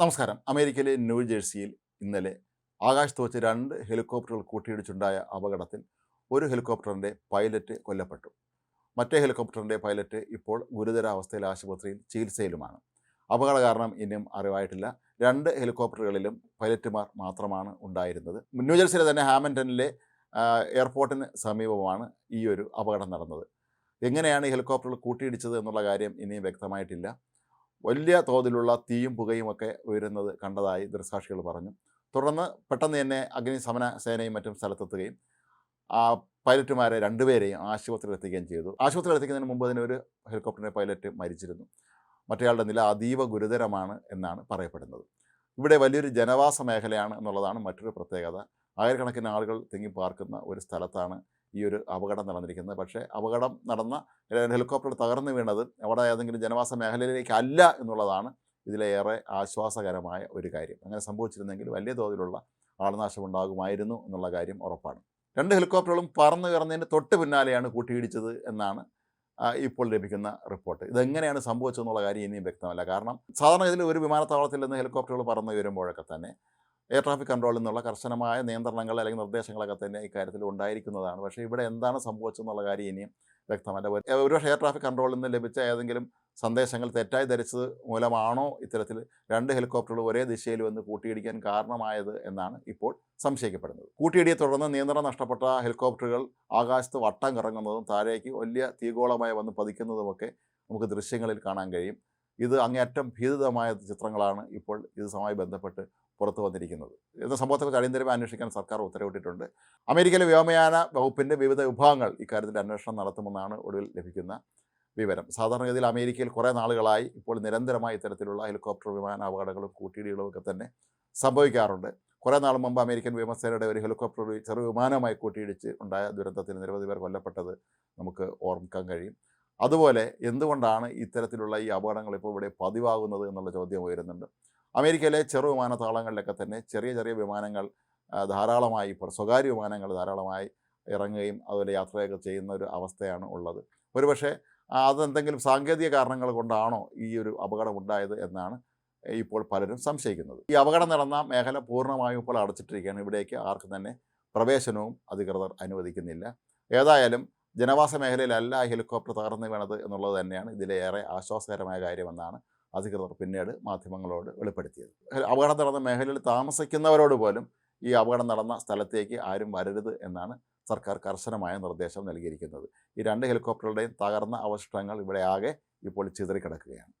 നമസ്കാരം. അമേരിക്കയിലെ ന്യൂജേഴ്സിയിൽ ഇന്നലെ ആകാശത്ത് വെച്ച് രണ്ട് ഹെലികോപ്റ്ററുകൾ കൂട്ടിയിടിച്ചുണ്ടായ അപകടത്തിൽ ഒരു ഹെലികോപ്റ്ററിന്റെ പൈലറ്റ് കൊല്ലപ്പെട്ടു. മറ്റേ ഹെലികോപ്റ്ററിന്റെ പൈലറ്റ് ഇപ്പോൾ ഗുരുതരാവസ്ഥയിൽ ആശുപത്രിയിൽ ചികിത്സയിലുമാണ്. അപകട കാരണം ഇനിയും അറിവായിട്ടില്ല. രണ്ട് ഹെലികോപ്റ്ററുകളിലും പൈലറ്റുമാർ മാത്രമാണ് ഉണ്ടായിരുന്നത്. ന്യൂജേഴ്സിയിലെ തന്നെ ഹാമന്റണിലെ എയർപോർട്ടിന് സമീപമാണ് ഈ ഒരു അപകടം നടന്നത്. എങ്ങനെയാണ് ഈ ഹെലികോപ്റ്ററുകൾ കൂട്ടിയിടിച്ചത് എന്നുള്ള കാര്യം ഇനിയും വ്യക്തമായിട്ടില്ല. വലിയ തോതിലുള്ള തീയും പുകയും ഒക്കെ ഉയരുന്നത് കണ്ടതായി ദൃക്സാക്ഷികൾ പറഞ്ഞു. തുടർന്ന് പെട്ടെന്ന് തന്നെ അഗ്നിശമന സേനയും മറ്റും സ്ഥലത്തെത്തുകയും ആ പൈലറ്റുമാരെ രണ്ടുപേരെയും ആശുപത്രിയിൽ എത്തിക്കുകയും ചെയ്തു. ആശുപത്രിയിൽ എത്തിക്കുന്നതിന് മുമ്പ് തന്നെ ഒരു ഹെലികോപ്റ്ററിന്റെ പൈലറ്റ് മരിച്ചിരുന്നു. മറ്റേയാളുടെ നില അതീവ ഗുരുതരമാണ് എന്നാണ് പറയപ്പെടുന്നത്. ഇവിടെ വലിയൊരു ജനവാസ മേഖലയാണ് എന്നുള്ളതാണ് മറ്റൊരു പ്രത്യേകത. ആയിരക്കണക്കിന് ആളുകൾ തിങ്ങി പാർക്കുന്ന ഒരു സ്ഥലത്താണ് ഈ ഒരു അപകടം നടന്നിരിക്കുന്നത്. പക്ഷേ അപകടം നടന്ന ഹെലികോപ്റ്റർ തകർന്നു വീണത് അവിടെ ഏതെങ്കിലും ജനവാസ മേഖലയിലേക്കല്ല എന്നുള്ളതാണ് ഇതിലേറെ ആശ്വാസകരമായ ഒരു കാര്യം. അങ്ങനെ സംഭവിച്ചിരുന്നെങ്കിൽ വലിയ തോതിലുള്ള ആൾനാശം ഉണ്ടാകുമായിരുന്നു എന്നുള്ള കാര്യം ഉറപ്പാണ്. രണ്ട് ഹെലികോപ്റ്ററുകളും പറന്നു കയറുന്നതിന് തൊട്ട് പിന്നാലെയാണ് കൂട്ടിയിടിച്ചത് എന്നാണ് ഇപ്പോൾ ലഭിക്കുന്ന റിപ്പോർട്ട്. ഇതെങ്ങനെയാണ് സംഭവിച്ചതെന്നുള്ള കാര്യം ഇനിയും വ്യക്തമല്ല. കാരണം സാധാരണ ഇതിൽ ഒരു വിമാനത്താവളത്തിൽ നിന്ന് ഹെലികോപ്റ്ററുകൾ പറന്നു വരുമ്പോഴൊക്കെ തന്നെ എയർ ട്രാഫിക് കൺട്രോളിൽ നിന്നുള്ള കർശനമായ നിയന്ത്രണങ്ങൾ അല്ലെങ്കിൽ നിർദ്ദേശങ്ങളൊക്കെ തന്നെ ഇക്കാര്യത്തിൽ ഉണ്ടായിരിക്കുന്നതാണ്. പക്ഷേ ഇവിടെ എന്താണ് സംഭവിച്ചതെന്നുള്ള കാര്യം ഇനിയും വ്യക്തമല്ല. ഒരു- എയർ ട്രാഫിക് കൺട്രോളിൽ നിന്ന് ലഭിച്ച ഏതെങ്കിലും സന്ദേശങ്ങൾ തെറ്റായി ധരിച്ചത് മൂലമാണോ ഇത്തരത്തിൽ രണ്ട് ഹെലികോപ്റ്ററുകൾ ഒരേ ദിശയിൽ വന്ന് കൂട്ടിയിടിക്കാൻ കാരണമായത് എന്നാണ് ഇപ്പോൾ സംശയിക്കപ്പെടുന്നത്. കൂട്ടിയിടിയെ തുടർന്ന് നിയന്ത്രണം നഷ്ടപ്പെട്ട ഹെലികോപ്റ്ററുകൾ ആകാശത്ത് വട്ടം കറങ്ങുന്നതും താഴേക്ക് വലിയ തീഗോളമായി വന്ന് പതിക്കുന്നതുമൊക്കെ നമുക്ക് ദൃശ്യങ്ങളിൽ കാണാൻ കഴിയും. ഇത് അങ്ങേയറ്റം ഭീതിതമായ ചിത്രങ്ങളാണ് ഇപ്പോൾ ഇതുമായി ബന്ധപ്പെട്ട് പുറത്തു വന്നിരിക്കുന്നത്. എന്ന സംഭവത്തെക്കുറിച്ച് അടിയന്തരമായി അന്വേഷിക്കാൻ സർക്കാർ ഉത്തരവിട്ടിട്ടുണ്ട്. അമേരിക്കയിലെ വ്യോമയാന വകുപ്പിന്റെ വിവിധ വിഭാഗങ്ങൾ ഇക്കാര്യത്തിൽ അന്വേഷണം നടത്തുമെന്നാണ് ഒടുവിൽ ലഭിക്കുന്ന വിവരം. സാധാരണഗതിയിൽ അമേരിക്കയിൽ കുറേ നാളുകളായി ഇപ്പോൾ നിരന്തരമായി ഇത്തരത്തിലുള്ള ഹെലികോപ്റ്റർ വിമാന അപകടങ്ങളും കൂട്ടിയിടികളും ഒക്കെ തന്നെ സംഭവിക്കാറുണ്ട്. കുറേ നാൾ മുമ്പ് അമേരിക്കൻ വ്യോമസേനയുടെ ഒരു ഹെലികോപ്റ്റർ ചെറു വിമാനമായി കൂട്ടിയിടിച്ച് ഉണ്ടായ ദുരന്തത്തിൽ നിരവധി പേർ കൊല്ലപ്പെട്ടത് നമുക്ക് ഓർമ്മിക്കാൻ കഴിയും. അതുപോലെ എന്തുകൊണ്ടാണ് ഇത്തരത്തിലുള്ള ഈ അപകടങ്ങൾ ഇപ്പോൾ ഇവിടെ പതിവാകുന്നത് എന്നുള്ള ചോദ്യം ഉയരുന്നുണ്ട്. അമേരിക്കയിലെ ചെറു വിമാനത്താവളങ്ങളിലൊക്കെ തന്നെ ചെറിയ ചെറിയ വിമാനങ്ങൾ ധാരാളമായി ഇപ്പോൾ സ്വകാര്യ വിമാനങ്ങൾ ധാരാളമായി ഇറങ്ങുകയും അതുപോലെ യാത്രയൊക്കെ ചെയ്യുന്ന ഒരു അവസ്ഥയാണ് ഉള്ളത്. ഒരുപക്ഷെ അതെന്തെങ്കിലും സാങ്കേതിക കാരണങ്ങൾ കൊണ്ടാണോ ഈ ഒരു അപകടം ഉണ്ടായത് എന്നാണ് ഇപ്പോൾ പലരും സംശയിക്കുന്നത്. ഈ അപകടം നടന്ന മേഖല പൂർണമായും ഇപ്പോൾ അടച്ചിട്ടിരിക്കുകയാണ്. ഇവിടേക്ക് ആർക്കും തന്നെ പ്രവേശനവും അധികൃതർ അനുവദിക്കുന്നില്ല. ഏതായാലും ജനവാസ മേഖലയിലല്ല ഹെലികോപ്റ്റർ തകർന്നു വീണത് എന്നുള്ളത് തന്നെയാണ് ഇതിലേറെ ആശ്വാസകരമായ കാര്യമെന്നാണ് അധികൃതർ പിന്നീട് മാധ്യമങ്ങളോട് വെളിപ്പെടുത്തിയത്. അപകടം നടന്ന മേഖലയിൽ താമസിക്കുന്നവരോട് പോലും ഈ അപകടം നടന്ന സ്ഥലത്തേക്ക് ആരും വരരുത് എന്നാണ് സർക്കാർ കർശനമായ നിർദ്ദേശം നൽകിയിരിക്കുന്നത്. ഈ രണ്ട് ഹെലികോപ്റ്ററുകളുടെയും തകർന്ന അവശിഷ്ടങ്ങൾ ഇവിടെ ആകെ ഇപ്പോൾ ചിതറിക്കിടക്കുകയാണ്.